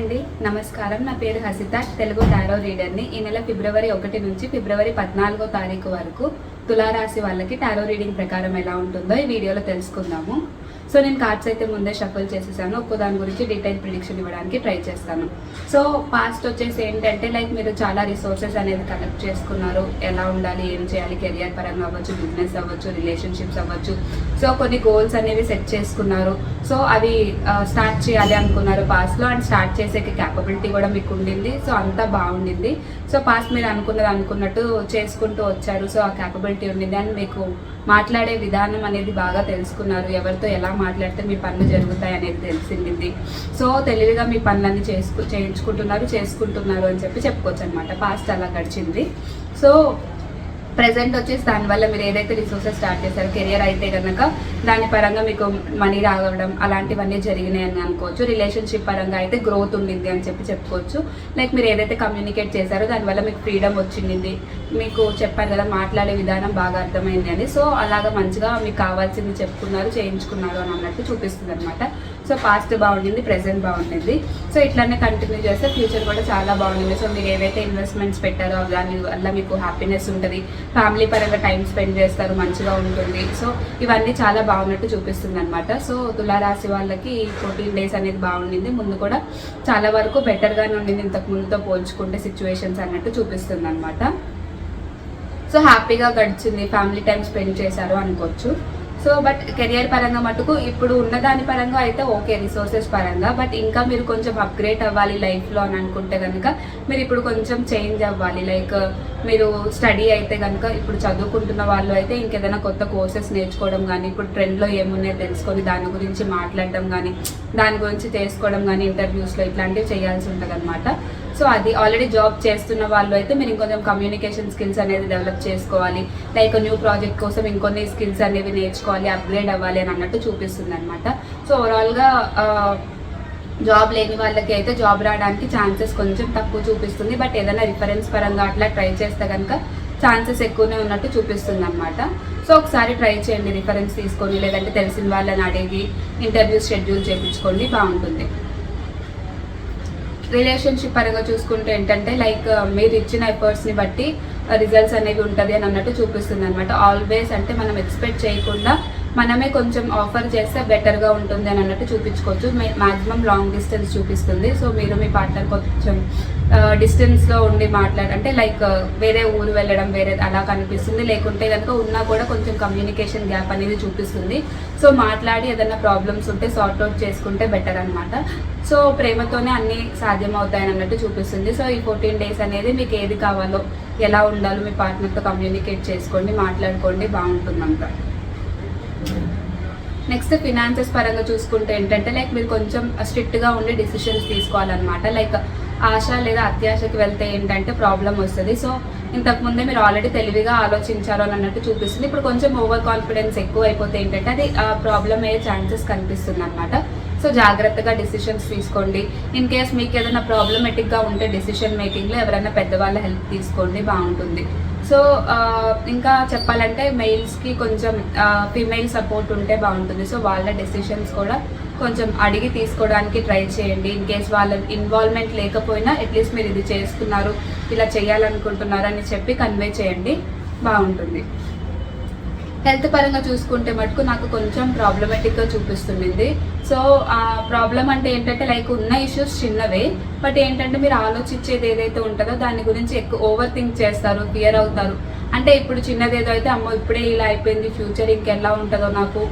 అండి. నమస్కారం. నా పేరు హసిత. తెలుగు టారో రీడర్ని. ఈ నెల ఫిబ్రవరి ఒకటి నుంచి ఫిబ్రవరి పద్నాలుగో తారీఖు వరకు తులారాశి వాళ్ళకి టారో రీడింగ్ ప్రకారం ఎలా ఉంటుందో ఈ వీడియోలో తెలుసుకుందాము. సో నేను కార్డ్స్ అయితే ముందే షఫల్ చేసేసాను. ఒక్కో దాని గురించి డీటెయిల్ ప్రిడిక్షన్ ఇవ్వడానికి ట్రై చేస్తాను. సో పాస్ట్ వచ్చేసి ఏంటంటే లైక్ మీరు చాలా రిసోర్సెస్ అనేది కలెక్ట్ చేసుకున్నారు. ఎలా ఉండాలి? ఏం చేయాలి? కెరియర్ పరంగా అవ్వచ్చు బిజినెస్ అవ్వచ్చు రిలేషన్షిప్స్ అవ్వచ్చు. సో కొన్ని గోల్స్ అనేవి సెట్ చేసుకున్నారు. సో అది స్టార్ట్ చేయాలి అనుకున్నారు పాస్లో అండ్ స్టార్ట్ చేసే క్యాపబిలిటీ కూడా మీకు ఉండింది సో అంతా బాగుండింది. సో పాస్ మీరు అనుకున్నది అనుకున్నట్టు చేసుకుంటూ వచ్చారు. సో ఆ క్యాపబిలిటీ ఉండింది. అండ్ మీకు మాట్లాడే విధానం అనేది బాగా తెలుసుకున్నారు. ఎవరితో ఎలా మాట్లాడితే మీ పనులు జరుగుతాయి అనేది తెలిసింది. సో తెలివిగా మీ పనులన్నీ చేసుకు చేయించుకుంటున్నారు చేసుకుంటున్నారు అని చెప్పి చెప్పుకోవచ్చు అనమాట పాస్ట్ అలా గడిచింది. సో ప్రజెంట్ వచ్చేసి దానివల్ల మీరు ఏదైతే రిసోర్సెస్ స్టార్ట్ చేశారో కెరియర్ అయితే కనుక దాని పరంగా మీకు మనీ రావడం అలాంటివన్నీ జరిగినాయి అని అనుకోవచ్చు. రిలేషన్షిప్ పరంగా అయితే గ్రోత్ ఉండింది అని చెప్పి చెప్పుకోవచ్చు. లైక్ మీరు ఏదైతే కమ్యూనికేట్ చేశారో దానివల్ల మీకు ఫ్రీడమ్ వచ్చింది. మీకు చెప్పారు కదా మాట్లాడే విధానం బాగా అర్థమైంది అని. సో అలాగా మంచిగా మీకు కావాల్సింది చెప్పుకున్నారు చేయించుకున్నారు అని అన్నట్టు చూపిస్తుంది అనమాట సో పాస్ట్ బాగుండింది ప్రెసెంట్ బాగుండింది సో ఇట్లానే కంటిన్యూ చేస్తే ఫ్యూచర్ కూడా చాలా బాగుండింది సో మీరు ఏవైతే ఇన్వెస్ట్మెంట్స్ పెట్టారో దాని వల్ల మీకు హ్యాపీనెస్ ఉంటుంది. ఫ్యామిలీ పరంగా టైం స్పెండ్ చేస్తారు మంచిగా ఉంటుంది. సో ఇవన్నీ చాలా బాగున్నట్టు చూపిస్తుంది అనమాట సో తులారాశి వాళ్ళకి ఫోర్టీన్ డేస్ అనేది బాగుండింది. ముందు కూడా చాలా వరకు బెటర్గానే ఉండింది. ఇంతకు ముందుతో పోల్చుకుంటే సిచ్యువేషన్స్ అన్నట్టు చూపిస్తుంది అనమాట సో హ్యాపీగా గడిచింది. ఫ్యామిలీ టైం స్పెండ్ చేశారు అనుకోవచ్చు. సో బట్ కెరియర్ పరంగా మటుకు ఇప్పుడు ఉన్న దాని పరంగా అయితే ఓకే రిసోర్సెస్ పరంగా. బట్ ఇంకా మీరు కొంచెం అప్గ్రేడ్ అవ్వాలి లైఫ్లో అని అనుకుంటే కనుక మీరు ఇప్పుడు కొంచెం చేంజ్ అవ్వాలి. లైక్ మీరు స్టడీ అయితే కనుక ఇప్పుడు చదువుకుంటున్న వాళ్ళు అయితే ఇంకేదైనా కొత్త కోర్సెస్ నేర్చుకోవడం కానీ ఇప్పుడు ట్రెండ్లో ఏమున్నాయో తెలుసుకొని దాని గురించి మాట్లాడడం కానీ దాని గురించి చేసుకోవడం కానీ ఇంటర్వ్యూస్లో ఇట్లాంటివి చేయాల్సి ఉంటుంది అనమాట సో అది ఆల్రెడీ జాబ్ చేస్తున్న వాళ్ళు అయితే మీరు ఇంకొంచెం కమ్యూనికేషన్ స్కిల్స్ అనేది డెవలప్ చేసుకోవాలి. లైక్ న్యూ ప్రాజెక్ట్ కోసం ఇంకొన్ని స్కిల్స్ అనేవి నేర్చుకోవాలి అప్గ్రేడ్ అవ్వాలి అని అన్నట్టు చూపిస్తుంది అనమాట సో ఓవరాల్గా జాబ్ లేని వాళ్ళకి అయితే జాబ్ రావడానికి ఛాన్సెస్ కొంచెం తక్కువ చూపిస్తుంది. బట్ ఏదైనా రిఫరెన్స్ పరంగా అట్లా ట్రై చేస్తే కనుక ఛాన్సెస్ ఎక్కువనే ఉన్నట్టు చూపిస్తుంది అనమాట సో ఒకసారి ట్రై చేయండి రిఫరెన్స్ తీసుకొని లేదంటే తెలిసిన వాళ్ళని అడిగి ఇంటర్వ్యూ షెడ్యూల్ చేయించుకోండి బాగుంటుంది. రిలేషన్షిప్ పరంగా చూసుకుంటే ఏంటంటే లైక్ uh, మీరు ఇచ్చిన ఎఫర్ట్స్ని బట్టి uh, రిజల్ట్స్ అనేవి ఉంటుంది అని అన్నట్టు చూపిస్తుంది అనమాట ఆల్వేస్ అంటే మనం ఎక్స్పెక్ట్ చేయకుండా మనమే కొంచెం ఆఫర్ చేస్తే బెటర్గా ఉంటుంది అని అన్నట్టు చూపించుకోవచ్చు. మాక్సిమం లాంగ్ డిస్టెన్స్ చూపిస్తుంది. సో మీరు మీ పార్ట్నర్ కొంచెం డిస్టెన్స్లో ఉండి మాట్లాడ అంటే లైక్ వేరే ఊరు వెళ్ళడం వేరే అలా కనిపిస్తుంది. లేకుంటే కనుక ఉన్నా కూడా కొంచెం కమ్యూనికేషన్ గ్యాప్ అనేది చూపిస్తుంది. సో మాట్లాడి ఏదైనా ప్రాబ్లమ్స్ ఉంటే సార్ట్ అవుట్ చేసుకుంటే బెటర్ అనమాట సో ప్రేమతోనే అన్నీ సాధ్యం అవుతాయని అన్నట్టు చూపిస్తుంది. సో ఈ ఫోర్టీన్ డేస్ అనేది మీకు ఏది కావాలో ఎలా ఉండాలో మీ పార్ట్నర్తో కమ్యూనికేట్ చేసుకోండి మాట్లాడుకోండి బాగుంటుందంట. నెక్స్ట్ ఫినాన్సెస్ పరంగా చూసుకుంటే ఏంటంటే లైక్ మీరు కొంచెం స్ట్రిక్ట్గా ఉండి డిసిషన్స్ తీసుకోవాలన్నమాట. లైక్ ఆశ లేదా అత్యాశకి వెళ్తే ఏంటంటే ప్రాబ్లం వస్తుంది. సో ఇంతకు ముందే మీరు ఆల్రెడీ తెలివిగా ఆలోచించారు అని అన్నట్టు చూపిస్తుంది. ఇప్పుడు కొంచెం ఓవర్ కాన్ఫిడెన్స్ ఎక్కువ అయిపోతే ఏంటంటే అది ప్రాబ్లం అయ్యే ఛాన్సెస్ కనిపిస్తుంది అనమాట సో జాగ్రత్తగా డిసిషన్స్ తీసుకోండి. ఇన్ కేస్ మీకు ఏదైనా ప్రాబ్లమెటిక్గా ఉంటే డిసిషన్ మేకింగ్లో ఎవరైనా పెద్దవాళ్ళ హెల్ప్ తీసుకోండి బాగుంటుంది. సో ఇంకా చెప్పాలంటే మెయిల్స్కి కొంచెం ఫీమేల్ సపోర్ట్ ఉంటే బాగుంటుంది. సో వాళ్ళ డెసిషన్స్ కూడా కొంచెం అడిగి తీసుకోవడానికి ట్రై చేయండి. ఇన్ కేస్ వాళ్ళ ఇన్వాల్వ్మెంట్ లేకపోయినా అట్లీస్ట్ మీరు ఇది చేస్తున్నారు ఇలా చేయాలనుకుంటున్నారు అని చెప్పి కన్వే చేయండి. బాగుంటుంది. హెల్త్ పరంగా చూసుకుంటే మటుకు నాకు కొంచెం ప్రాబ్లమెటిక్గా చూపిస్తుంది సో ఆ ప్రాబ్లం అంటే ఏంటంటే లైక్ ఉన్న ఇష్యూస్ చిన్నవే. బట్ ఏంటంటే మీరు ఆలోచించేది ఏదైతే ఉంటుందో దాని గురించి ఎక్కువ ఓవర్ థింక్ చేస్తారు ఫియర్ అవుతారు. అంటే ఇప్పుడు చిన్నదేదో అయితే అమ్మో ఇప్పుడే ఇలా అయిపోయింది ఫ్యూచర్ ఇంకెలా ఉంటుందో నాకు?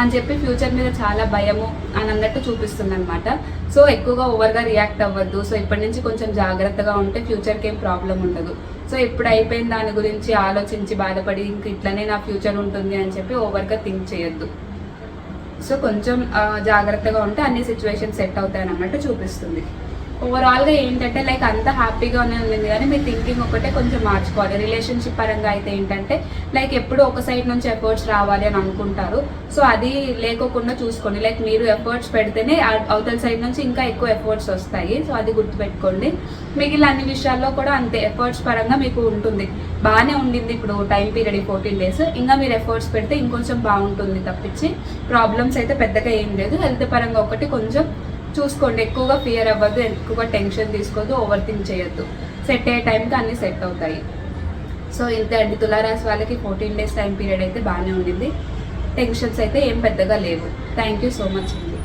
అని చెప్పి ఫ్యూచర్ మీద చాలా భయము అని అన్నట్టు చూపిస్తుంది అనమాట సో ఎక్కువగా ఓవర్గా రియాక్ట్ అవ్వద్దు. సో ఇప్పటి నుంచి కొంచెం జాగ్రత్తగా ఉంటే ఫ్యూచర్కి ఏం ప్రాబ్లం ఉండదు. సో ఇప్పుడు అయిపోయిన దాని గురించి ఆలోచించి బాధపడి ఇంక ఇట్లనే నా ఫ్యూచర్ ఉంటుంది అని చెప్పి ఓవర్గా థింక్ చేయొద్దు. సో కొంచెం జాగ్రత్తగా ఉంటే అన్ని సిచ్యువేషన్ సెట్ అవుతాయని అన్నట్టు చూపిస్తుంది. ఓవరాల్గా ఏంటంటే లైక్ అంత హ్యాపీగానే ఉంది కానీ మీ థింకింగ్ ఒకటే కొంచెం మార్చుకోవాలి. రిలేషన్షిప్ పరంగా అయితే ఏంటంటే లైక్ ఎప్పుడు ఒక సైడ్ నుంచి ఎఫర్ట్స్ రావాలి అని అనుకుంటారు. సో అది లేకోకుండా చూసుకోండి. లైక్ మీరు ఎఫర్ట్స్ పెడితేనే అవతల సైడ్ నుంచి ఇంకా ఎక్కువ ఎఫర్ట్స్ వస్తాయి. సో అది గుర్తుపెట్టుకోండి. మిగిలిన అన్ని విషయాల్లో కూడా అంతే. ఎఫర్ట్స్ పరంగా మీకు ఉంటుంది. బాగానే ఉండింది ఇప్పుడు టైం పీరియడ్ ఫోర్టీన్ డేస్ ఇంకా మీరు ఎఫర్ట్స్ పెడితే ఇంకొంచెం బాగుంటుంది తప్పించి. ప్రాబ్లమ్స్ అయితే పెద్దగా ఏం లేదు. హెల్త్ పరంగా ఒకటి కొంచెం చూసుకోండి ఎక్కువగా ఫియర్ అవ్వద్దు ఎక్కువగా టెన్షన్ తీసుకోవద్దు ఓవర్ థింక్ చేయొద్దు. సెట్ అయ్యే టైంకి అన్నీ సెట్ అవుతాయి. సో ఇంతే అండి. తులారాశి వాళ్ళకి ఫోర్టీన్ డేస్ టైం పీరియడ్ అయితే బాగానే ఉండింది. టెన్షన్స్ అయితే ఏం పెద్దగా లేవు. థ్యాంక్ యూ సో మచ్ అండి.